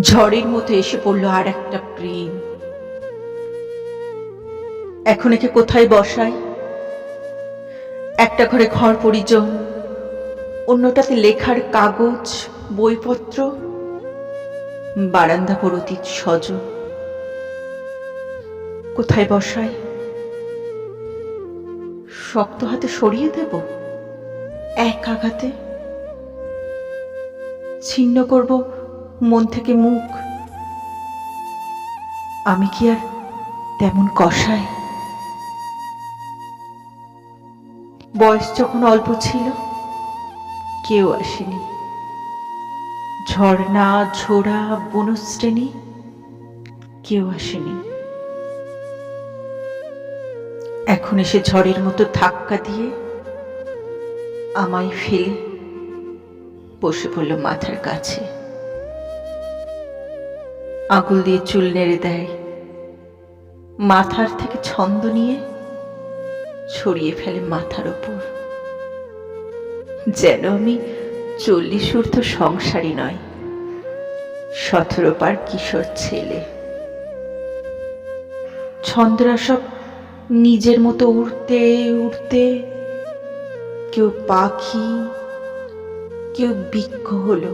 ঝড়ের মতো এসে পড়ল আর একটা প্রেম। এখন একে কোথায় বসাই? একটা ঘরে ঘর পরিজন, অন্যটাতে লেখার কাগজ, বইপত্র, বারান্দা পরতীত সজ কোথায় বসাই? শক্ত হাতে সরিয়ে দেব? এক আঘাতে? ছিন্ন করব? মন থেকে মুখ। আমি কি আর তেমন কষাই? বয়স যখন অল্প ছিল, কেউ আসেনি। ঝর্ণা, ঝোড়া, বনশ্রেণী, কেউ আসেনি। এখন এসে ঝড়ের মতো ধাক্কা দিয়ে আমায় ফেলে বসে পড়ল মাথার কাছে। আঙুল দিয়ে চুল নেড়ে দেয়। মাথার থেকে ছন্দ নিয়ে ছড়িয়ে ফেলে মাথার ওপর। যেন আমি চল্লিশ ঊর্ধ্ব সংসারী নয়, সতেরো পার কিশোর ছেলে। ছন্দরা সব নিজের মতো উড়তে উড়তে কেউ পাখি, কেউ বৃক্ষ হলো,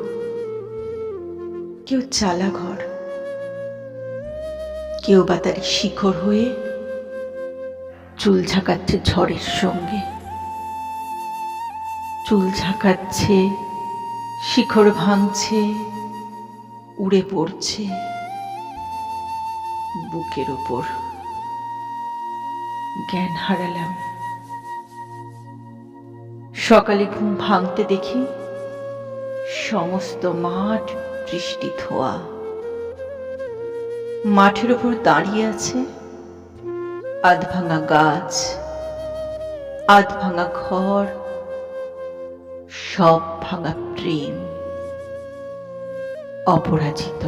কেউ চালা ঘর কেউ বা তার শিখর হয়ে চুল ঝাঁকাচ্ছে ঝড়ের সঙ্গে। চুল ঝাঁকাচ্ছে, শিখর ভাঙছে, উড়ে পড়ছে বুকের ওপর। জ্ঞান হারালাম। সকালে ঘুম ভাঙতে দেখি সমস্ত মাঠ বৃষ্টি ধোয়া। মাঠের উপর দাঁড়িয়ে আছে আধ ভাঙা গাছ আধ ভাঙা ঘর সব ভাঙা প্রেম অপরাজিত।